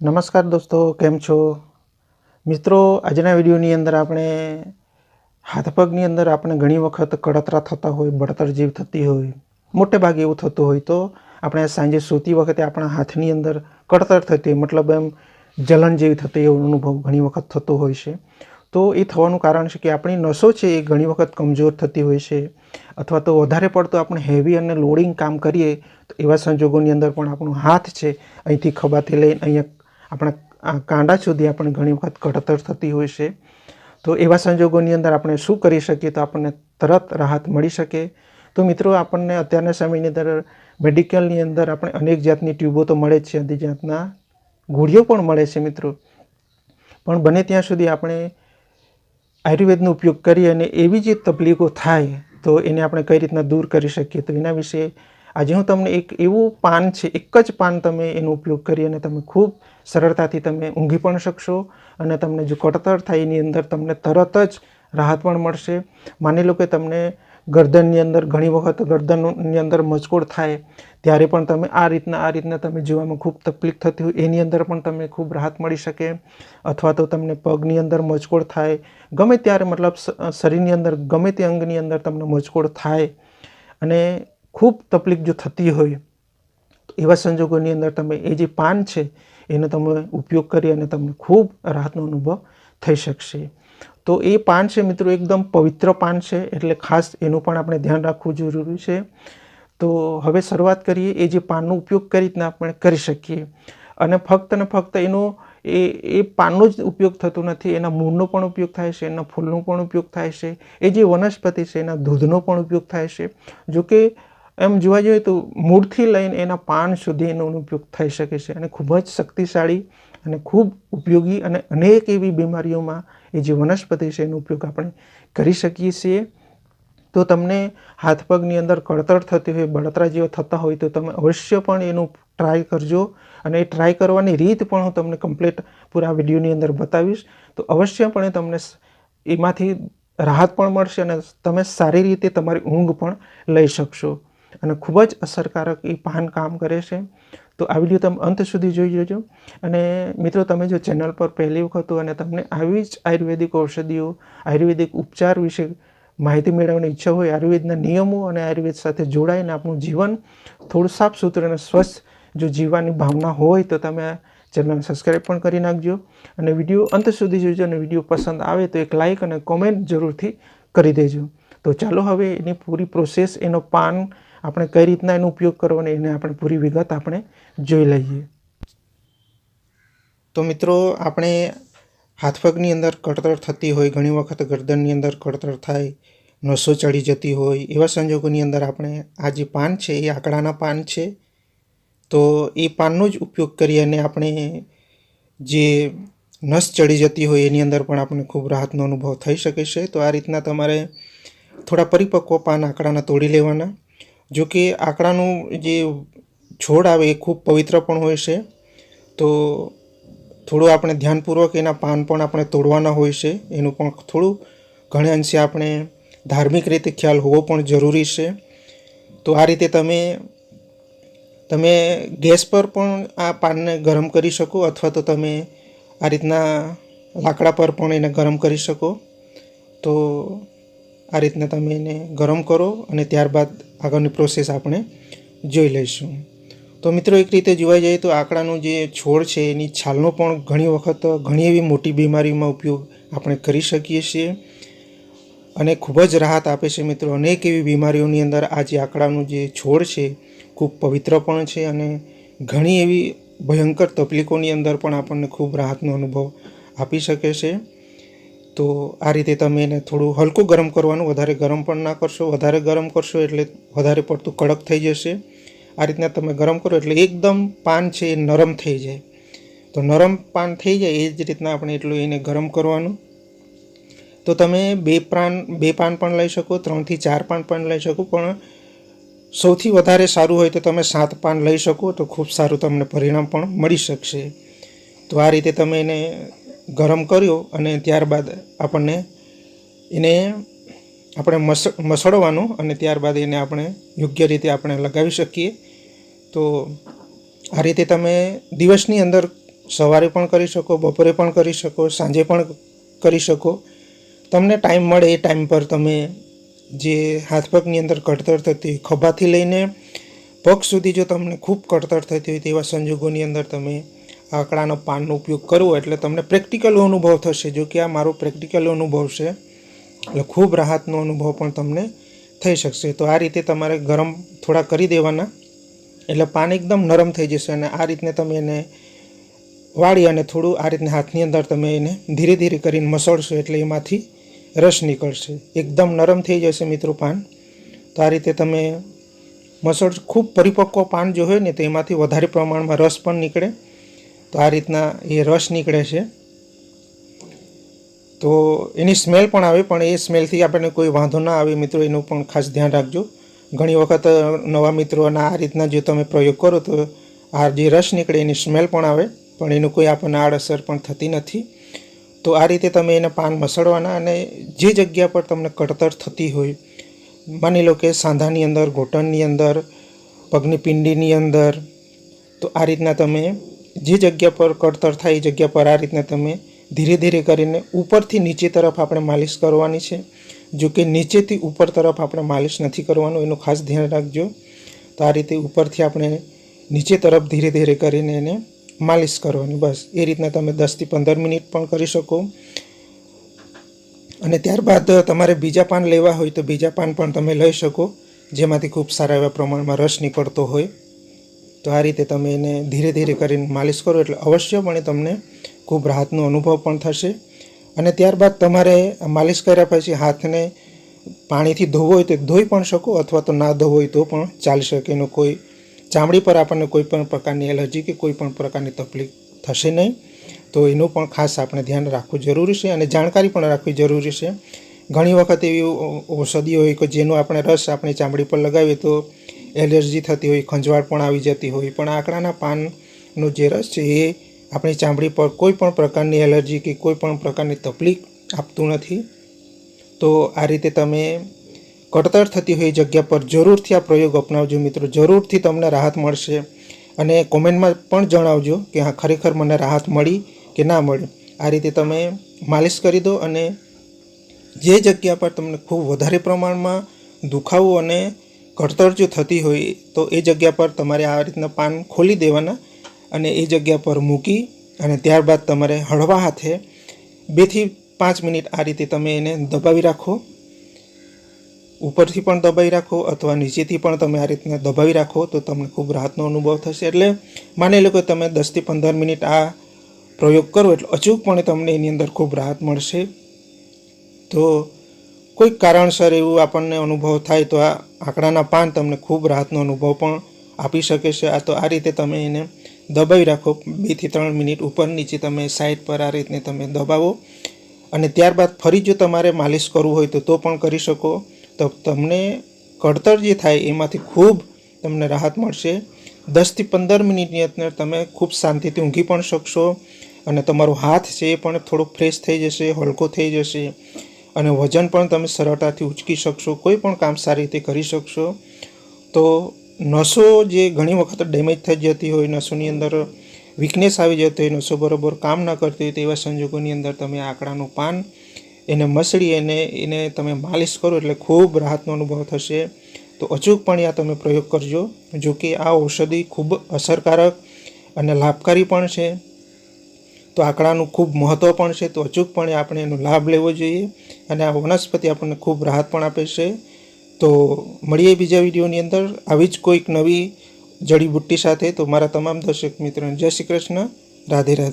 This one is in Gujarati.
નમસ્કાર દોસ્તો, કેમ છો? મિત્રો, આજના વિડીયોની અંદર આપણે હાથ પગની અંદર આપણે ઘણી વખત કડતરા થતા હોય, બળતર જેવી થતી હોય મોટે ભાગે એવું થતું હોય, તો આપણે સાંજે સૂતી વખતે આપણા હાથની અંદર કડતર થતી હોય, મતલબ એમ જલન જેવી થતી એવો અનુભવ ઘણી વખત થતો હોય છે. તો એ થવાનું કારણ છે કે આપણી નસો છે એ ઘણી વખત કમજોર થતી હોય છે. અથવા તો વધારે પડતું આપણે હેવી અને લોડિંગ કામ કરીએ, તો એવા સંજોગોની અંદર પણ આપણો હાથ છે, અહીંથી ખભાથી લઈને અહીંયા આપણા કાંડા સુધી આપણે ઘણી વખત ઘડતર થતી હોય છે. તો એવા સંજોગોની અંદર આપણે શું કરી શકીએ તો આપણને તરત રાહત મળી શકે. તો મિત્રો, આપણને અત્યારના સમયની અંદર મેડિકલની અંદર આપણે અનેક જાતની ટ્યુબો તો મળે જ છે, અનેક જાતના ગોળીઓ પણ મળે છે મિત્રો. પણ બને ત્યાં સુધી આપણે આયુર્વેદનો ઉપયોગ કરી અને એવી જે તકલીફો થાય તો એને આપણે કઈ રીતના દૂર કરી શકીએ તો એના વિશે આજે હું તમને એક એવું પાન છે, એક જ પાન તમે એનો ઉપયોગ કરી અને તમે ખૂબ સરળતાથી તમે ઊંઘી પણ શકશો અને તમને જો કડતર થાય એની અંદર તમને તરત જ રાહત પણ મળશે. માની લો કે તમને ગરદનની અંદર ઘણી વખત ગરદનની અંદર મચકોડ થાય, ત્યારે પણ તમે આ રીતના આ રીતના તમે જીવામાં ખૂબ તકલીફ થતી હોય એની અંદર પણ તમને ખૂબ રાહત મળી શકે. અથવા તો તમને પગની અંદર મચકોડ થાય, ગમે ત્યારે, મતલબ શરીરની અંદર ગમે તે અંગની અંદર તમને મચકોડ થાય. અને ખૂબ તકલીફ જો થતી હોય, તો એવા સંજોગોની અંદર તમે એ જે પાન છે, એનો તમે ઉપયોગ કરી અને તમને ખૂબ રાહતનો અનુભવ થઈ શકશે. તો એ પાન છે મિત્રો એકદમ પવિત્ર પાન છે, એટલે ખાસ એનું પણ આપણે ધ્યાન રાખવું જરૂરી છે. તો હવે શરૂઆત કરીએ, એ જે પાનનો ઉપયોગ કઈ રીતના આપણે કરી શકીએ? અને ફક્ત ને ફક્ત એનો એ એ પાનનો જ ઉપયોગ થતો નથી, એના મૂળનો પણ ઉપયોગ થાય છે, એના ફૂલનો પણ ઉપયોગ થાય છે, એ જે વનસ્પતિ છે, એના દૂધનો પણ ઉપયોગ થાય છે. જો કે એમ જોવા જઈએ તો મૂળથી લઈને એના પાન સુધી એનો ઉપયોગ થઈ શકે છે અને ખૂબ જ શક્તિશાળી અને ખૂબ ઉપયોગી અને અનેક એવી બીમારીઓમાં એ જે વનસ્પતિ છે એનો ઉપયોગ આપણે કરી શકીએ છીએ. તો તમને હાથ પગની અંદર કળતર થતી હોય, બળતરા જેવા થતા હોય તો તમે અવશ્ય પણ એનું ટ્રાય કરજો અને એ ટ્રાય કરવાની રીત પણ હું તમને કમ્પ્લીટ પૂરા વિડીયોની અંદર બતાવીશ. તો અવશ્યપણે તમને એમાંથી રાહત પણ મળશે અને તમે સારી રીતે તમારી ઊંઘ પણ લઈ શકશો. અને ખૂબ જ અસરકારક એ પાન કામ કરે છે. તો આ વીડિયો તમે અંત સુધી જોઈ જજો અને મિત્રો, તમે જો ચેનલ પર પહેલી વખત અને તમને આવી જ આયુર્વેદિક ઔષધિઓ, આયુર્વેદિક ઉપચાર વિશે માહિતી મેળવવાની ઈચ્છા હોય, આયુર્વેદના નિયમો અને આયુર્વેદ સાથે જોડાઈને આપણું જીવન થોડું સાફ સુથરું અને સ્વસ્થ જો જીવવાની ભાવના હોય, તો તમે ચેનલને સબસ્ક્રાઈબ પણ કરી નાખજો. અને વીડિયો અંત સુધી જોજો અને વીડિયો પસંદ આવે તો એક લાઇક અને કોમેન્ટ જરૂરથી કરી દેજો. તો ચાલો હવે એની પૂરી પ્રોસેસ, એનો પાન આપણે કઈ રીતના એનો ઉપયોગ કરવાનો એને આપણે પૂરી વિગત આપણે જોઈ લઈએ. તો મિત્રો, આપણે હાથપગની અંદર કળતર થતી હોય, ઘણી વખત ગરદનની અંદર કળતર થાય, નસો ચડી જતી હોય, એવા સંજોગોની અંદર આપણે આ જે પાન છે, એ આંકડાના પાન છે. તો એ પાનનો જ ઉપયોગ કરી અને આપણે જે નસ ચડી જતી હોય, એની અંદર પણ આપણને ખૂબ રાહતનો અનુભવ થઈ શકે છે. તો આ રીતના તમારે થોડા પરિપક્વ પાન આંકડાના તોડી લેવાના. જો કે આંકડાનું જે છોડ આવે એ ખૂબ પવિત્ર પણ હોય છે. તો થોડું આપણે ધ્યાનપૂર્વક એના પાન પણ આપણે તોડવાના હોય છે. એનું પણ થોડું ઘણે અંશે આપણે ધાર્મિક રીતે ખ્યાલ હોવો પણ જરૂરી છે. તો આ રીતે તમે તમે ગેસ પર પણ આ પાનને ગરમ કરી શકો અથવા તો તમે આ રીતના લાકડા પર પણ એને ગરમ કરી શકો. તો આ રીતના તમે એને ગરમ કરો અને ત્યારબાદ આગળની પ્રોસેસ આપણે જોઈ લઈશું. તો મિત્રો, એક રીતે જોવા જઈએ તો આંકડાનું જે છોડ છે, એની છાલનો પણ ઘણી વખત ઘણી એવી મોટી બીમારીમાં ઉપયોગ આપણે કરી શકીએ છીએ. અને ખૂબ જ રાહત આપે છે મિત્રો, અનેક એવી બીમારીઓની અંદર આ જે આંકડાનું જે છોડ છે, ખૂબ પવિત્ર પણ છે અને ઘણી એવી ભયંકર તકલીફોની અંદર પણ આપણને ખૂબ રાહતનો અનુભવ આપી શકે છે. તો આ રીતે તમે એને થોડું હલકું ગરમ કરવાનું, વધારે ગરમ પણ ના કરશો. વધારે ગરમ કરશો એટલે વધારે પડતું કડક થઈ જશે. આ રીતના તમે ગરમ કરો એટલે એકદમ પાન છે એ નરમ થઈ જાય. તો નરમ પાન થઈ જાય એ જ રીતના આપણે એટલું એને ગરમ કરવાનું. તો તમે બે પાન બે પાન પણ લઈ શકો ત્રણથી ચાર પાન પણ લઈ શકો, પણ સૌથી વધારે સારું હોય તો તમે સાત પાન લઈ શકો તો ખૂબ સારું તમને પરિણામ પણ મળી શકશે. તો આ રીતે તમે એને ગરમ કર્યો અને ત્યારબાદ આપણને એને આપણે મસ, મસળવાનું અને ત્યારબાદ એને આપણે યોગ્ય રીતે આપણે લગાવી શકીએ. તો આ રીતે તમે દિવસની અંદર સવારે પણ કરી શકો, બપોરે પણ કરી શકો, સાંજે પણ કરી શકો. તમને ટાઈમ મળે એ ટાઈમ પર તમે જે હાથ પગની અંદર કડતર થતી હોય ખભાથી લઈને પગ સુધી જો તમને ખૂબ કડતર થતી હોય તેવા સંજોગોની અંદર તમે આકડાનો પાનનો ઉપયોગ કરવો એટલે તમને પ્રેક્ટિકલ અનુભવ થશે. જો કે આ મારો પ્રેક્ટિકલ અનુભવ છે, એટલે ખૂબ રાહતનો અનુભવ પણ તમને થઈ શકશે. તો આ રીતે તમારે ગરમ થોડા કરી દેવાના, એટલે પાન એકદમ નરમ થઈ જશે અને આ રીતને તમે એને વાળી અને થોડું આ રીતના હાથની અંદર તમે એને ધીરે ધીરે કરીને મસળશો એટલે એમાંથી રસ નીકળશે. એકદમ નરમ થઈ જશે મિત્રો પાન. તો આ રીતે તમે મસળ, ખૂબ પરિપક્વ પાન જો હોય ને, તો એમાંથી વધારે પ્રમાણમાં રસ પણ નીકળે. તો આ રીતના એ રસ નીકળે છે. તો એની સ્મેલ પણ આવે, પણ એ સ્મેલથી આપણને કોઈ વાંધો ના આવે મિત્રો, એનું પણ ખાસ ધ્યાન રાખજો. ઘણી વખત નવા મિત્રોના આ રીતના જો તમે પ્રયોગ કરો તો આ જે રસ નીકળે એની સ્મેલ પણ આવે, પણ એનું કોઈ આપણને આડઅસર પણ થતી નથી. તો આ રીતે તમે એને પાન મસળવાના અને જે જગ્યા પર તમને કડતર થતી હોય, માની લો કે સાંધાની અંદર, ઘૂંટણની અંદર, પગની પિંડીની અંદર, તો આ રીતના તમે જે જગ્યા પર કડતર થાય, એ જગ્યા પર આ રીતના તમે ધીરે ધીરે કરીને ઉપરથી નીચે તરફ આપણે માલિશ કરવાની છે. જો કે નીચેથી ઉપર તરફ આપણે માલિશ નથી કરવાનું, એનું ખાસ ધ્યાન રાખજો. તો આ રીતે ઉપરથી આપણે નીચે તરફ ધીરે ધીરે કરીને એને માલિશ કરવાની. બસ, એ રીતના તમે દસથી પંદર મિનિટ પણ કરી શકો. અને ત્યારબાદ તમારે બીજા પાન લેવા હોય તો બીજા પાન પણ તમે લઈ શકો, જેમાંથી ખૂબ સારા એવા પ્રમાણમાં રસ નીકળતો હોય. તો આ રીતે તમે એને ધીરે ધીરે કરીને માલિશ કરો એટલે અવશ્યપણે તમને ખૂબ રાહતનો અનુભવ પણ થશે. અને ત્યારબાદ તમારે માલિશ કર્યા પછી હાથને પાણીથી ધોવો હોય તો ધોઈ પણ શકો અથવા તો ના ધોવો હોય તો પણ ચાલી શકે. એનો કોઈ ચામડી પર આપણને કોઈ પણ પ્રકારની એલર્જી કે કોઈ પણ પ્રકારની તકલીફ થશે નહીં. તો એનું પણ ખાસ આપણે ધ્યાન રાખવું જરૂરી છે અને જાણકારી પણ રાખવી જરૂરી છે. ઘણી વખત એવી ઔષધિઓ હોય કે જેનો આપણે રસ આપણી ચામડી પર લગાવીએ તો એલર્જી થતી હોય, ખંજવાળ પણ આવી જતી હોય. પણ આંકડાના પાનનો જે રસ છે, એ આપણી ચામડી પર કોઈ પણ પ્રકારની એલર્જી કે કોઈ પણ પ્રકારની તકલીફ આપતું નથી. તો આ રીતે તમે કડતર થતી હોય જગ્યા પર જરૂરથી આ પ્રયોગ અપનાવજો મિત્રો. જરૂરથી તમને રાહત મળશે. અને કોમેન્ટમાં પણ જણાવજો કે હા, ખરેખર મને રાહત મળી કે ના મળી. આ રીતે તમે માલિશ કરી દો અને જે જગ્યા પર તમને ખૂબ વધારે પ્રમાણમાં દુખાવો અને કળતર જો થતી હોય તો એ જગ્યા પર તમારે આ રીતના પાન ખોલી દેવાના અને એ જગ્યા પર મૂકી અને ત્યારબાદ તમારે હળવા હાથે બેથી પાંચ મિનિટ આ રીતે તમે એને દબાવી રાખો. ઉપરથી પણ દબાવી રાખો અથવા નીચેથી પણ તમે આ રીતના દબાવી રાખો તો તમને ખૂબ રાહતનો અનુભવ થશે. એટલે માની લો કે તમે દસથી પંદર મિનિટ આ પ્રયોગ કરો એટલે અચૂકપણે તમને એની અંદર ખૂબ રાહત મળશે. તો કોઈક કારણસર એવું આપણને અનુભવ થાય તો આ આંકડાના પાન તમને ખૂબ રાહતનો અનુભવ પણ આપી શકે છે. આ તો આ રીતે તમે એને દબાવી રાખો. બેથી ત્રણ મિનિટ ઉપર નીચે તમે સાઈડ પર આ રીતને તમે દબાવો. અને ત્યારબાદ ફરી જો તમારે માલિશ કરવું હોય તો તો પણ કરી શકો. તો તમને કળતર જે થાય એમાંથી ખૂબ તમને રાહત મળશે. દસથી પંદર મિનિટની અંદર તમે ખૂબ શાંતિથી ઊંઘી પણ શકશો. અને તમારો હાથ છે એ પણ થોડો ફ્રેશ થઈ જશે, હલકો થઈ જશે. અને વજન પણ તમે સરળતાથી ઉચકી શકશો, કોઈ પણ કામ સારી રીતે કરી શકશો. તો નસો જે ઘણી વખત ડેમેજ થઈ જતી હોય, નસોની અંદર વીકનેસ આવી જતી હોય, નસો બરાબર કામ ન કરતી હોય, તેવા સંજોગોની અંદર તમે આંકડાનું પાન, એને મસળી એને એને તમે માલિશ કરો એટલે ખૂબ રાહતનો અનુભવ થશે. તો અચૂકપણે આ તમે પ્રયોગ કરજો જો કે આ ઔષધિ ખૂબ અસરકારક અને લાભકારી પણ છે. તો આંકડાનું ખૂબ મહત્ત્વ પણ છે, તો અચૂકપણે આપણે એનો લાભ લેવો જોઈએ અને આ વનસ્પતિ આપણને ખૂબ રાહત પણ આપે છે. તો મળીએ બીજા વિડીયોની અંદર. આવી જ કોઈક નવી જડીબુટ્ટી સાથે. તો મારા તમામ દર્શક મિત્રોને જય શ્રી કૃષ્ણ. રાધે રાધે.